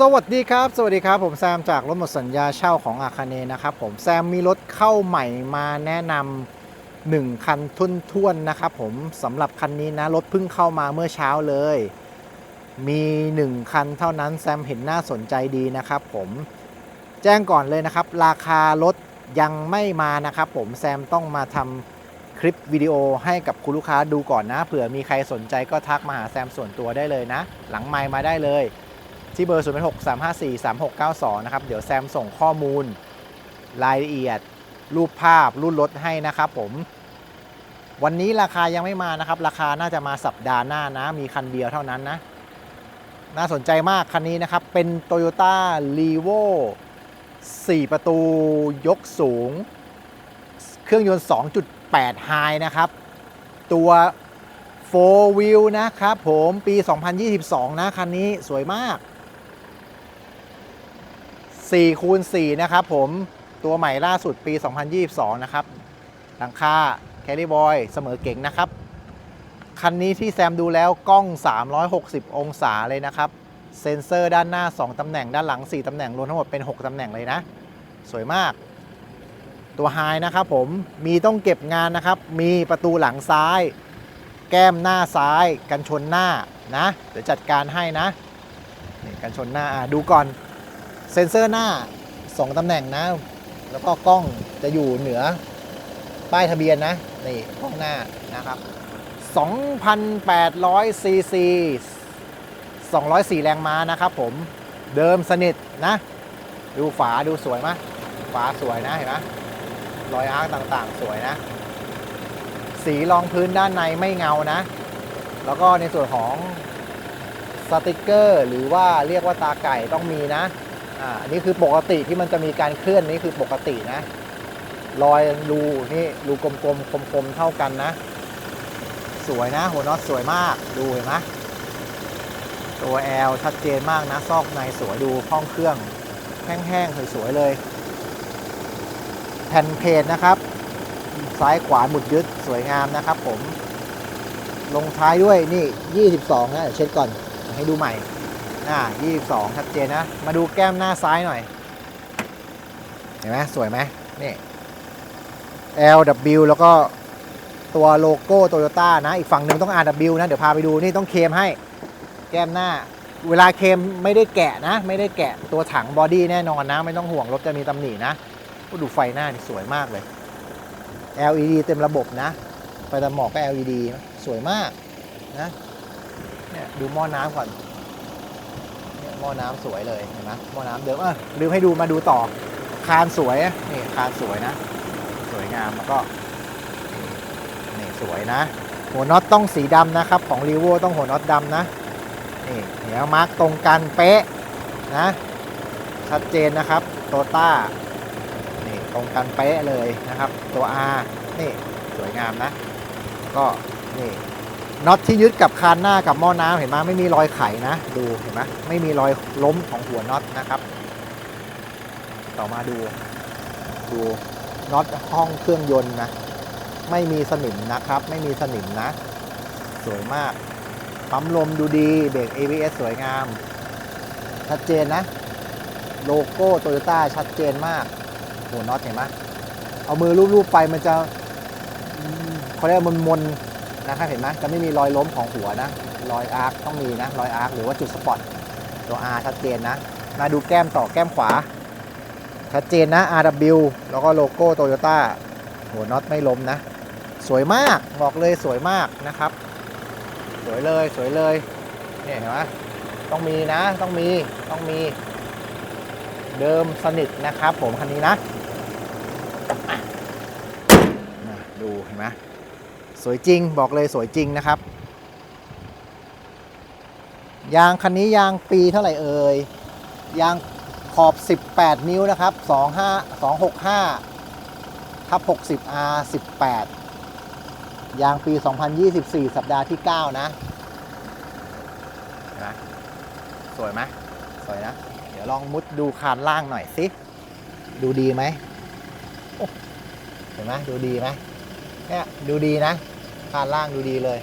สวัสดีครับ สวัสดีครับ ผมแซมจากรถหมดสัญญาเช่าของอาคาเนนะครับผมแซมมีรถเข้าใหม่มาแนะนำหนึ่งคันทุนท่วนๆนะครับผมสำหรับคันนี้นะรถเพิ่งเข้ามาเมื่อเช้าเลย มีหนึ่งคันเท่านั้นแซมเห็นน่าสนใจดีนะครับผมแจ้งก่อนเลยนะครับ ราคารถยังไม่มานะครับผมแซมต้องมาทำคลิปวิดีโอให้กับคุณลูกค้าดูก่อนนะเผื่อมีใครสนใจก็ทักมาหาแซมส่วนตัวได้เลยนะ หลังไมค์มาได้เลย ที่เบอร์ 0 6 3 5 4 3 6 9 2 นะครับ เดี๋ยวแซมส่งข้อมูลรายละเอียด รูปภาพรุ่นรถให้นะครับผม วันนี้ราคายังไม่มานะครับ ราคาน่าจะมาสัปดาห์หน้านะ มีคันเดียวเท่านั้นนะ น่าสนใจมากคันนี้นะครับ เป็น Toyota r e v o 4 ประตูยกสูง เครื่องยนต์ 2.8 High นะครับ ตัว4 Wheel นะครับผมปี 2022 นะคันนี้สวยมาก 4คูณ4นะครับผมตัวใหม่ล่าสุดปี 2022 นะครับหลังคาแคลิบอยเสมอเก่งนะครับ คันนี้ที่แซมดูแล้วกล้อง 360 องศาเลยนะครับ เซ็นเซอร์ด้านหน้า 2 ตำแหน่งด้านหลัง 4 ตำแหน่ง รวมทั้งหมดเป็น 6 ตำแหน่งเลยนะ สวยมาก ตัวไฮนะครับผมมีต้องเก็บงานนะครับ มีประตูหลังซ้าย แก้มหน้าซ้าย กันชนหน้านะ เดี๋ยวจัดการให้นะนี่กันชนหน้าดูก่อน เซ็นเซอร์หน้า 2ตำแหน่งนะ แล้วก็กล้องจะอยู่เหนือป้ายทะเบียนนะ นี่กล้องหน้านะครับ 2,800ซีซี204 แรงม้านะครับผมเดิมสนิทนะ ดูฝาดูสวยไหมฝาสวยนะเห็นไหมรอยอาร์ต่างๆ สวยนะ สีรองพื้นด้านในไม่เงานะ แล้วก็ในส่วนของสติกเกอร์ หรือว่าเรียกว่าตาไก่ต้องมีนะ อ่าอันนี้คือปกติที่มันจะมีการเคลื่อนนี่คือปกตินะ รอยรูนี่รูกลมๆคมๆเท่ากันนะ สวยนะ หัวน็อตสวยมากดูเห็นไหมตัวแอลชัดเจนมากนะ ซอกในสวยดูห้องเครื่องแห้งๆสวยๆเลย แผ่นเพจนะครับ ซ้ายขวาหมุดยึดสวยงามนะครับผม ลงท้ายด้วยนี่ 22 นะเช็ดก่อนให้ดูใหม่ อ่า22ชัดเจนนะ มาดูแก้มหน้าซ้ายหน่อย เห็นไหมสวยไหมนี่ LW แล้วก็ตัวโลโก้โตโยต้านะ อีกฝั่งหนึ่งต้อง RW นะ เดี๋ยวพาไปดูนี่ต้องเคมให้แก้มหน้า เวลาเคมไม่ได้แกะนะ ไม่ได้แกะตัวถังบอดี้แน่นอนนะ ไม่ต้องห่วงรถจะมีตำหนินะก็ดูไฟหน้านี่สวยมากเลย LED เต็มระบบนะ ไฟตัดหมอกก็ LED สวยมากนะเนี่ยดูหม้อน้ำก่อน ม้อน้ำสวยเลยเห็นไหมหม้อน้ำเดิมอะลืมให้ดูมาดูต่อ คานสวยนี่คานสวยนะ สวยงามแล้วก็นี่สวยนะ หัวน็อตต้องสีดำนะครับ ของรีโวต้องหัวน็อตดำนะนี่เดี๋ยวมาร์กตรงกันเป๊ะนะชัดเจนนะครับโตต้านี่ตรงกันเป๊ะเลยนะครับ ตัว R นี่สวยงามนะ ก็นี่ น็อตที่ยึดกับคานหน้ากับหม้อน้ำเห็นไหมไม่มีรอยไขนะดูเห็นไหมไม่มีรอยล้มของหัวน็อตนะครับ ต่อมาดู ดูน็อตห้องเครื่องยนต์นะ ไม่มีสนิมนะครับ ไม่มีสนิมนะ สวยมากปั๊มลมดูดีเบรก ABS สวยงาม ชัดเจนนะ โลโก้โตโยต้าชัดเจนมากหัวน็อตเห็นไหมเอามือรูปๆไปมันจะอืมเขาเรียกว่ามันมน นะครับเห็นไหมจะไม่มีรอยล้มของหัวนะ รอยอาร์คต้องมีนะ รอยอาร์คหรือว่าจุดสปอตตัว R ชัดเจนนะ มาดูแก้มต่อแก้มขวา ชัดเจนนะ RW แล้วก็โลโก้โตโยต้าหัวน็อตไม่ล้มนะ สวยมากบอกเลยสวยมากนะครับ สวยเลยสวยเลยเนี่ยเห็นไหมต้องมีนะต้องมีต้องมี เดิมสนิทนะครับผมคันนี้นะนะดูเห็นไหม สวยจริงบอกเลยสวยจริงนะครับ ยางคันนี้ยางปีเท่าไหร่เอ่ยยางขอบ 18 นิ้วนะครับ 25 265ทับ60 R 18 ยางปี 2024 สัปดาห์ที่ 9 นะนไหมสวยไหมสวยนะ เดี๋ยวลองมุดดูคานล่างหน่อยสิ ดูดีไหมเห็นไหมดูดีไหมเนี่ยดูดีนะ คานล่างดูดีเลย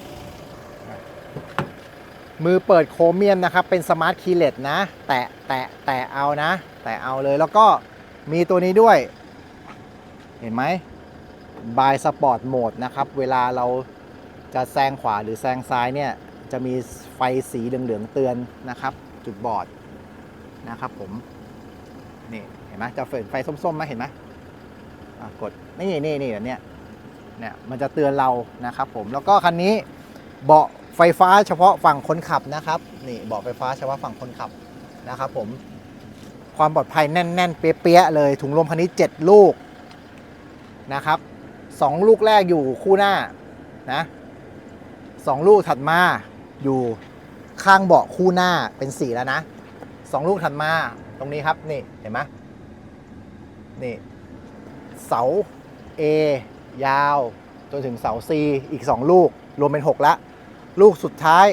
มือเปิดโครเมียมนะครับ เป็นสมาร์ทคีเลสนะ แตะแตะแตะเอานะ แตะเอาเลยแล้วก็มีตัวนี้ด้วย เห็นไหมบายสปอร์ตโหมดนะครับ เวลาเราจะแซงขวาหรือแซงซ้ายเนี่ย จะมีไฟสีเหลืองๆเตือนนะครับ จุดบอดนะครับผม นี่ เห็นไหมจะเปิดไฟส้มๆไหมเห็นไหมกด นี่นี่นี่แบบเนี้ย เนี่ยมันจะเตือนเรานะครับผมแล้วก็คันนี้เบาะไฟฟ้าเฉพาะฝั่งคนขับนะครับนี่เบาะไฟฟ้าเฉพาะฝั่งคนขับนะครับผมความปลอดภัยแน่น ๆ เปี้ยๆเลยถุงลมคันนี้ 7 ลูกนะครับสองลูกแรกอยู่คู่หน้านะสองลูกถัดมาอยู่ข้างเบาะคู่หน้าเป็นสีแล้วนะสองลูกถัดมาตรงนี้ครับนี่เห็นไหมนี่เสา A ยาวจนถึงเสา C อีก 2 ลูก รวมเป็น 6 ละ ลูกสุดท้าย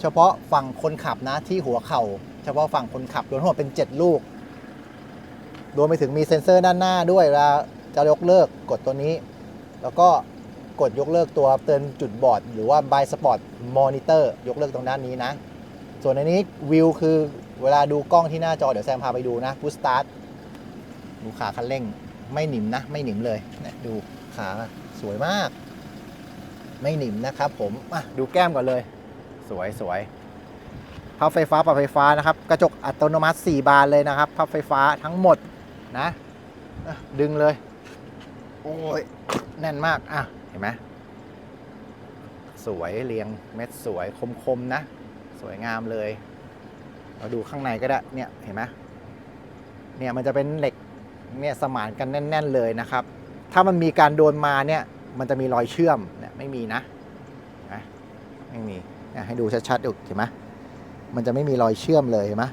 เฉพาะฝั่งคนขับนะที่หัวเข่า เฉพาะฝั่งคนขับรวมทั้งหมดเป็น 7 ลูก รวมไปถึงมีเซ็นเซอร์ด้านหน้าด้วยเวลาจะยกเลิกกดตัวนี้ แล้วก็กดยกเลิกตัวเตือนจุดบอด หรือว่า by spot monitor ยกเลิกตรงด้านนี้นะ ส่วนในนี้วิวคือเวลาดูกล้องที่หน้าจอเดี๋ยวแซมพาไปดูนะพุชสตาร์ทดูขาคันเร่งไม่หนิมนะ ไม่หนิมเลย ดูขาสวยมาก ไม่หนิมนะครับผมอะดูแก้มก่อนเลย สวยสวยพับไฟฟ้าปรับไฟฟ้านะครับ กระจกอัตโนมัติ 4 บานเลยนะครับพับไฟฟ้าทั้งหมดนะอะดึงเลย โอ้ย แน่นมาก อะ เห็นไหมสวยเรียงเม็ดสวยคมๆนะ สวยงามเลย เราดูข้างในก็ได้ เนี่ย เห็นไหมเนี่ยมันจะเป็นเหล็ก เนี่ยสมานกันแน่น ๆ เลยนะครับ ถ้ามันมีการโดนมาเนี่ยมันจะมีรอยเชื่อมเนี่ยไม่มีนะนะไม่มีนี่ยให้ดูชัดๆดูเห็นไหมมันจะไม่มีรอยเชื่อมเลยเห็นไหม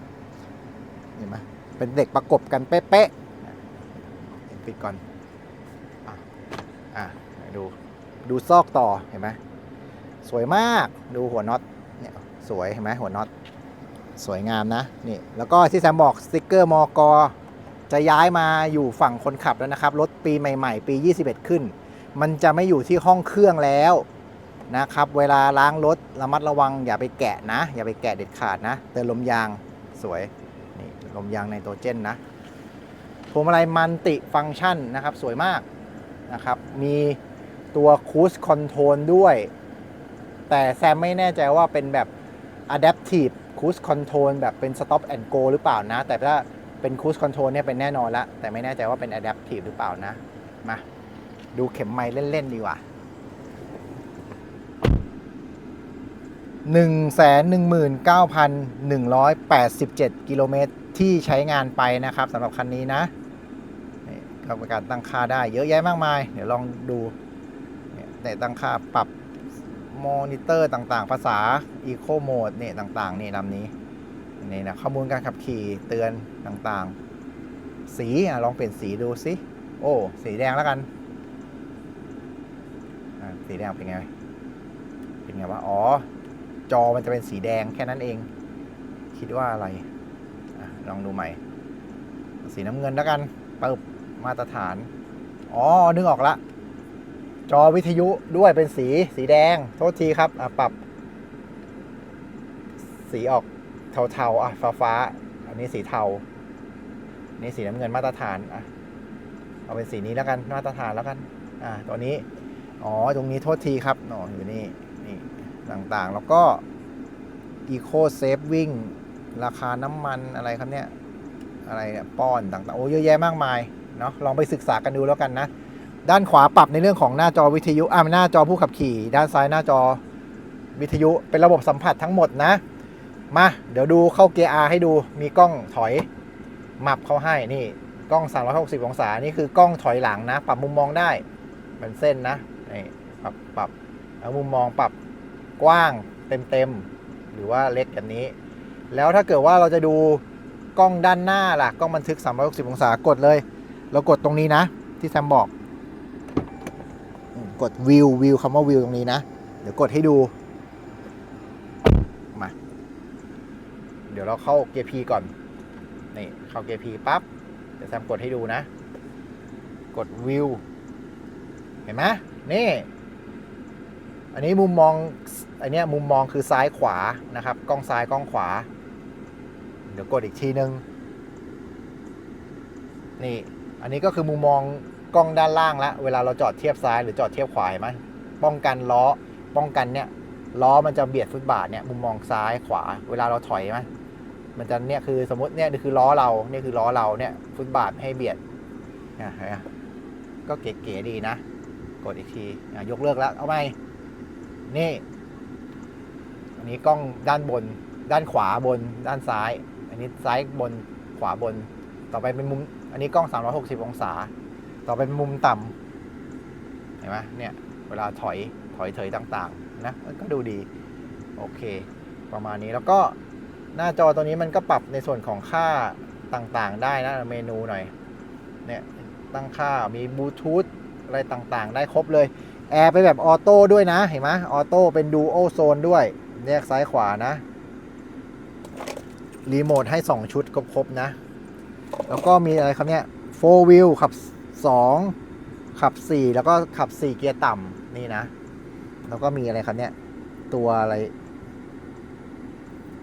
เห็นไหมเป็นเหล็กประกบกันเป๊ะๆปิดก่อนอะอะดูดูซอกต่อเห็นไหมสวยมากดูหัวน็อตเนี่ยสวยเห็นไหมหัวน็อตสวยงามนะนี่แล้วก็ที่แซมบอกสติกเกอร์มอกอ จะย้ายมาอยู่ฝั่งคนขับแล้วนะครับ รถปีใหม่ ๆ ปี 21 ขึ้น มันจะไม่อยู่ที่ห้องเครื่องแล้วนะครับ เวลาล้างรถระมัดระวังอย่าไปแกะนะ อย่าไปแกะเด็ดขาดนะ เติมลมยางสวยนี่ลมยางไนโตรเจนนะพวงมาลัยมันติฟังก์ชันนะครับ สวยมากนะครับ มีตัวคูสคอนโทรลด้วย แต่แซมไม่แน่ใจว่าเป็นแบบ Adaptive Cruise Control แบบเป็น Stop and Go หรือเปล่านะ แต่ถ้า เป็น Cruise Control เนี่ยเป็นแน่นอนละ แต่ไม่แน่ใจว่าเป็น Adaptive หรือเปล่านะ มา ดูเข็มไม้เล่น ๆ ดีกว่า119,187 กิโลเมตรที่ใช้งานไปนะครับสำหรับคันนี้นะนี่ก็เป็นการตั้งค่าได้เยอะแยะมากมาย เดี๋ยวลองดูเนี่ยแต่ตั้งค่าปรับมอนิเตอร์ต่างๆ ภาษา Eco Mode เนี่ยต่าง ๆ นี่ลำนี้ นี่นะข้อมูลการขับขี่เตือนต่างๆ สีอะลองเปลี่ยนสีดูสิโอ้สีแดงแล้วกันอะสีแดงเป็นไง เป็นไงวะอ๋อ จอมันจะเป็นสีแดงแค่นั้นเอง คิดว่าอะไรอะลองดูใหม่ สีน้ำเงินแล้วกันเปึ๊บมาตรฐาน อ๋อ นึกออกละ จอวิทยุด้วยเป็นสีสีแดง โทษทีครับอะปรับ สีออก เทาๆอะฟ้าฟ้าๆอันนี้สีเทานี่สีน้ำเงินมาตรฐานอะเอาเป็นสีนี้แล้วกันมาตรฐานแล้วกันอะตัวนี้อ๋อตรงนี้โทษทีครับอ๋ออยู่นี่นี่ต่างๆ แล้วก็ Eco Saving ราคาน้ำมันอะไรครับเนี่ยอะไรเนี่ยป้อนต่างๆโอ้เยอะแยะมากมายเนาะลองไปศึกษากันดูแล้วกันนะ ด้านขวาปรับในเรื่องของหน้าจอวิทยุอ่าหน้าจอผู้ขับขี่ ด้านซ้ายหน้าจอวิทยุเป็นระบบสัมผัสทั้งหมดนะ มา เดี๋ยวดูเข้าเกียร์ R ให้ดูมีกล้องถอยมับเข้าให้นี่กล้อง 360 องศา นี่คือกล้องถอยหลังนะ ปรับมุมมองได้เป็นเส้นนะนี่ปรับปรับมุมมองปรับกว้างเต็มๆหรือว่าเล็กแบบนี้ แล้วถ้าเกิดว่าเราจะดูกล้องด้านหน้าล่ะกล้องบันทึก 360 องศากดเลย เรากดตรงนี้นะ ที่แซมบอก กดวิววิวคำว่าวิวตรงนี้นะ เดี๋ยวกดให้ดู มา เดี๋ยวเราเข้าเกียร์ P ก่อน นี่เข้าเกียร์ P ปั๊บ เดี๋ยวแซมกดให้ดูนะ กดวิว เห็นไหมนี่ อันนี้มุมมอง อันนี้มุมมองคือซ้ายขวานะครับ กล้องซ้ายกล้องขวา เดี๋ยวกดอีกทีนึง นี่ อันนี้ก็คือมุมมองกล้องด้านล่างล้วเวลาเราจอดเทียบซ้ายหรือจอดเทียบขวาเห็นไหมป้องกันล้อ ป้องกันเนี่ยล้อมันจะเบียดฟุตบาทเนี่ยมุมมองซ้ายขวา เวลาเราถอยไหม มันจะเนี่ยคือสมมติเนี่ยคือล้อเราเนี่ยคือล้อเราเนี่ยฟุตบาทให้เบียดเนี่ยนไหมก็เก๋ๆดีนะ กดอีกทียกเลิกแล้วเอาไหมนี่ อันนี้กล้องด้านบน ด้านขวาบน ด้านซ้าย อันนี้ซ้ายบนขวาบน ต่อไปเป็นมุม อันนี้กล้อง 360 องศา ต่อไปเป็นมุมต่ำเห็นไหมเนี่ย เวลาถอยถอยเถยต่างๆ นะ ก็ดูดี โอเค ประมาณนี้แล้วก็ หน้าจอตัวนี้มันก็ปรับในส่วนของค่าต่างๆ ได้นะเมนูหน่อยเนี่ยตั้งค่ามีบลูทูธอะไรต่างๆ ได้ครบเลยแอร์ไปแบบออโต้ด้วยนะเห็นไหมออโต้เป็นดูโอโซนด้วยแยกซ้ายขวานะรีโมทให้ 2 ชุดครบๆนะ แล้วก็มีอะไรครับเนี่ยโฟวิลขับ 2 ขับ 4 แล้วก็ขับ 4 เกียร์ต่ำนี่นะ แล้วก็มีอะไรครับเนี่ย ตัวอะไร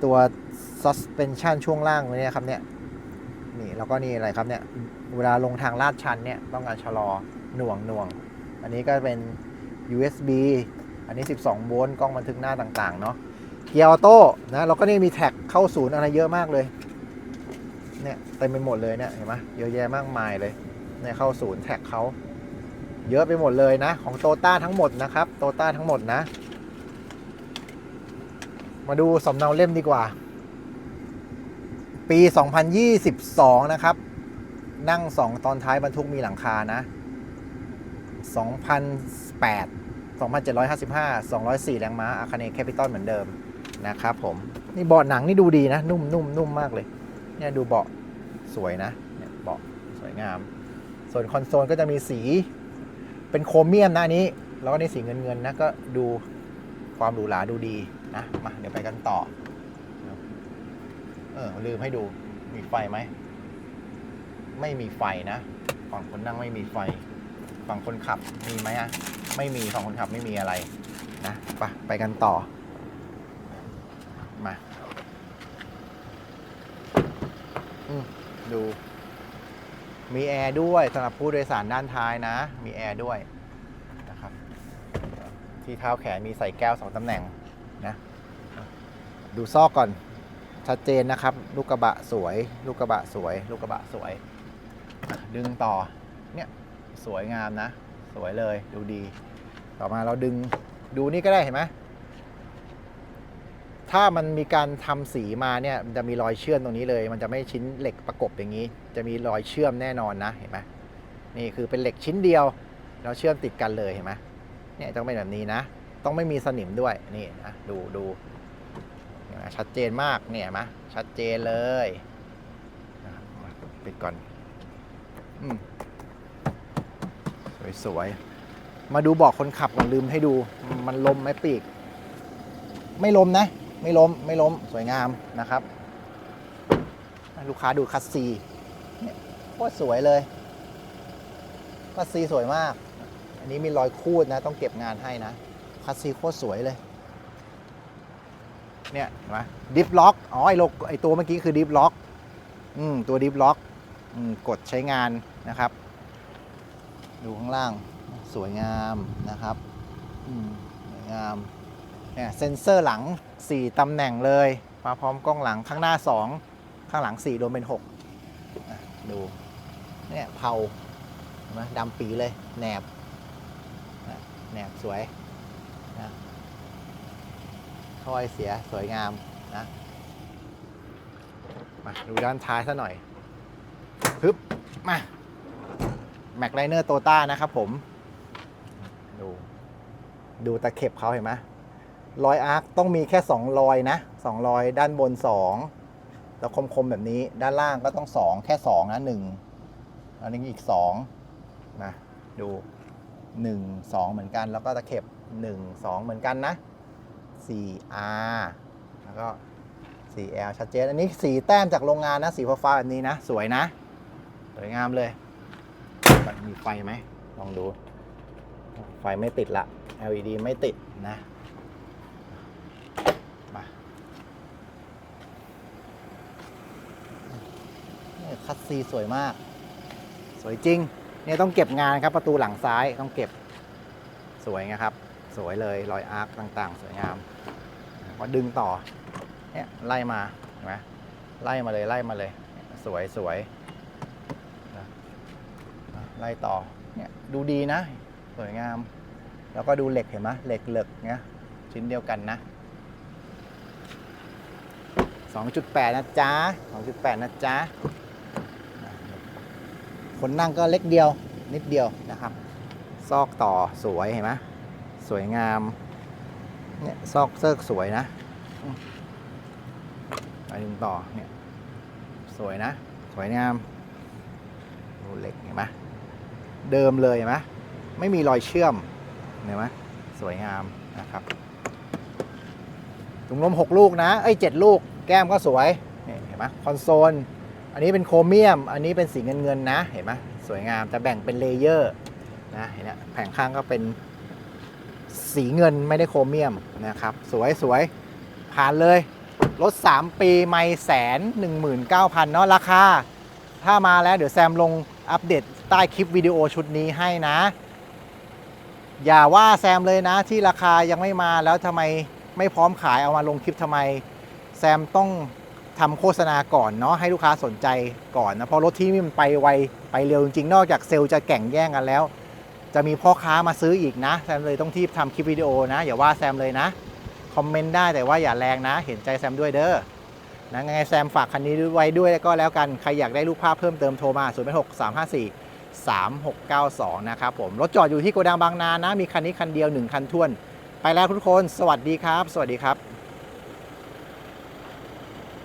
ตัว suspension ช่วงล่างเนี่ยครับเนี่ยนี่แล้วก็นี่อะไรครับเนี่ยเวลาลงทางลาดชันเนี่ยต้องการชะลอหน่วงหน่วง อันนี้ก็เป็น USB อันนี้ 12 โวลต์กล้องบันทึกหน้าต่างๆ เนาะเกียร์ออโต้นะแล้วก็นี่มีแท็กเข้าศูนย์อะไรเยอะมากเลยเนี่ยเต็มไปหมดเลยเนี่ยเห็นไหมเยอะแยะมากมายเลยเนี่ยเข้าศูนย์แท็กเขาเยอะไปหมดเลยนะ ของโตต้าทั้งหมดนะครับโตต้าทั้งหมดนะ มาดูสำเนาเล่มดีกว่า ปี 2022 นะครับ นั่ง 2 ตอนท้ายบรรทุกมีหลังคานะ 2008 2755 204 แรงม้าอาคาเนแคปิตอลเหมือนเดิมนะครับผม นี่เบาะหนังนี่ดูดีนะ นุ่มนุ่มนุ่มมากเลย เนี่ยดูเบาะสวยนะเนี่ยเบาะสวยงาม ส่วนคอนโซลก็จะมีสี เป็นโครเมียมนะอันนี้ แล้วก็ในสีเงินเงินนะก็ดูความหรูหราดูดี นะ มา เดี๋ยวไปกันต่อ เออ ลืมให้ดู มีไฟไหม ไม่มีไฟนะ ฝั่งคนนั่งไม่มีไฟ ฝั่งคนขับมีไหมอะไม่มี ฝั่งคนขับไม่มีอะไร นะไปไปกันต่อ มาอืมดู มีแอร์ด้วยสำหรับผู้โดยสารด้านท้ายนะ มีแอร์ด้วยนะครับ ที่เท้าแขนมีใส่แก้วสองตำแหน่ง นะดูซอกก่อนชัดเจนนะครับ ลูกกระบะสวย ลูกกระบะสวย ลูกกระบะสวยอะดึงต่อเนี่ยสวยงามนะ สวยเลยดูดี ต่อมาเราดึงดูนี่ก็ได้เห็นไหมถ้ามันมีการทำสีมาเนี่ยมันจะมีรอยเชื่อมตรงนี้เลย มันจะไม่ชิ้นเหล็กประกบอย่างนี้ จะมีรอยเชื่อมแน่นอนนะเห็นไหมนี่คือเป็นเหล็กชิ้นเดียวแล้วเชื่อมติดกันเลยเห็นไหมเนี่ยต้องเป็นแบบนี้นะ ต้องไม่มีสนิมด้วยนี่นะดูดูชัดเจนมากเนี่ยเห็นไหมชัดเจนเลยปิดก่อนอสวยๆ มาดูบอกคนขับก่อนลืมให้ดูมันลมไหมปีก ไม่ล้มนะ ไม่ล้มไม่ล้มสวยงามนะครับ ลูกค้าดูคัสซีเนี่ยโคตรสวยเลยคัสซีสวยมาก อันนี้มีรอยคูดนะ ต้องเก็บงานให้นะ คัสซีโคตรสวยเลย เนี่ยเห็นไหมดิฟล็อก อ๋อ ไอโลไอตัวเมื่อกี้คือดิฟล็อก อืม ตัวดิฟล็อก อืม กดใช้งานนะครับ ดูข้างล่าง สวยงามนะครับ อืม สวยงาม เนี่ย เซ็นเซอร์หลัง 4ตำแหน่งเลย มาพร้อมกล้องหลังข้างหน้า 2 ข้างหลัง 4 รวมเป็น 6 ดู เนี่ย เผาเห็นไหมดำปีเลย แหนบแหนบสวย ถ้อยเสียสวยงามนะ มาดูด้านท้ายซะหน่อยฮึบมาแม็กไลเนอร์โตต้านะครับผม ดู ดูตะเข็บเขาเห็นไหมรอยอาร์คต้องมีแค่ 2 รอยนะ 2 รอยด้านบน 2 แล้วคมๆ แบบนี้ด้านล่างก็ต้อง 2 แค่ 2 นะ 1 อันนี้อีก 2 นะ ดู 1 2 เหมือนกัน แล้วก็ตะเข็บ 1 2 เหมือนกันนะ 4R แล้วก็ 4L ชัดเจน อันนี้สีแต้มจากโรงงานนะ สีฟ้าแบบนี้นะ สวยนะ สวยงามเลยมีไฟไหม ลองดู ไฟไม่ติดละ LED ไม่ติดนะมาคัสซีสวยมาก สวยจริง เนี่ยต้องเก็บงานครับ ประตูหลังซ้ายต้องเก็บ สวยนะครับ สวยเลยรอยอาร์คต่าง ๆ สวยงาม พอดึงต่อเนี่ยไล่มาเห็นไหมไล่มาเลยไล่มาเลย สวยสวยไล่ต่อเนี่ยดูดีนะ สวยงาม แล้วก็ดูเหล็กเห็นไหมเหล็กเหล็กเนี่ยชิ้นเดียวกันนะ 2.8 นะจ๊ะ 2.8 นะจ๊ะ คนนั่งก็เล็กเดียวนิดเดียวนะครับ ซอกต่อสวยเห็นไหมสวยงาม เนี่ยซอกเซิกสวยนะไปดึงต่อเนี่ยสวยนะ สวยงามดูเหล็กเห็นไหมเดิมเลยเห็นไหมไม่มีรอยเชื่อมเห็นไหมสวยงามนะครับถุงลม 6 ลูกนะเอ้ย7ลูกแก้มก็สวยนี่เห็นไหมคอนโซล อันนี้เป็นโครเมียม อันนี้เป็นสีเงินเงินนะ เห็นไหมสวยงามจะแบ่งเป็นเลเยอร์นะเห็นไหมแผงข้างก็เป็น สีเงินไม่ได้โครเมียมนะครับ สวยสวยผ่านเลย รถ 3 ปีไม่แสน19,000เนาะราคา ถ้ามาแล้วเดี๋ยวแซมลงอัปเดตใต้คลิปวิดีโอชุดนี้ให้นะ อย่าว่าแซมเลยนะที่ราคายังไม่มาแล้วทำไมไม่พร้อมขายเอามาลงคลิปทำไม แซมต้องทำโฆษณาก่อนเนาะให้ลูกค้าสนใจก่อนนะเพราะรถที่นี่มันไปไวไปเร็วจริงๆนอกจากเซลล์จะแข่งแย่งกันแล้ว จะมีพ่อค้ามาซื้ออีกนะ แซมเลยต้องที่ทำคลิปวิดีโอนะ อย่าว่าแซมเลยนะ คอมเมนต์ได้แต่ว่าอย่าแรงนะ เห็นใจแซมด้วยเด้อนะไงแซมฝากคันนี้ไว้ด้วยแล้วก็แล้วกัน ใครอยากได้รูปภาพเพิ่มเติมโทรมา0 6 3 5 4 3692 นะครับผม รถจอดอยู่ที่โกดังบางนานะ มีคันนี้คันเดียว 1 คันท้วน ไปแล้วทุกคน สวัสดีครับ สวัสดีครับ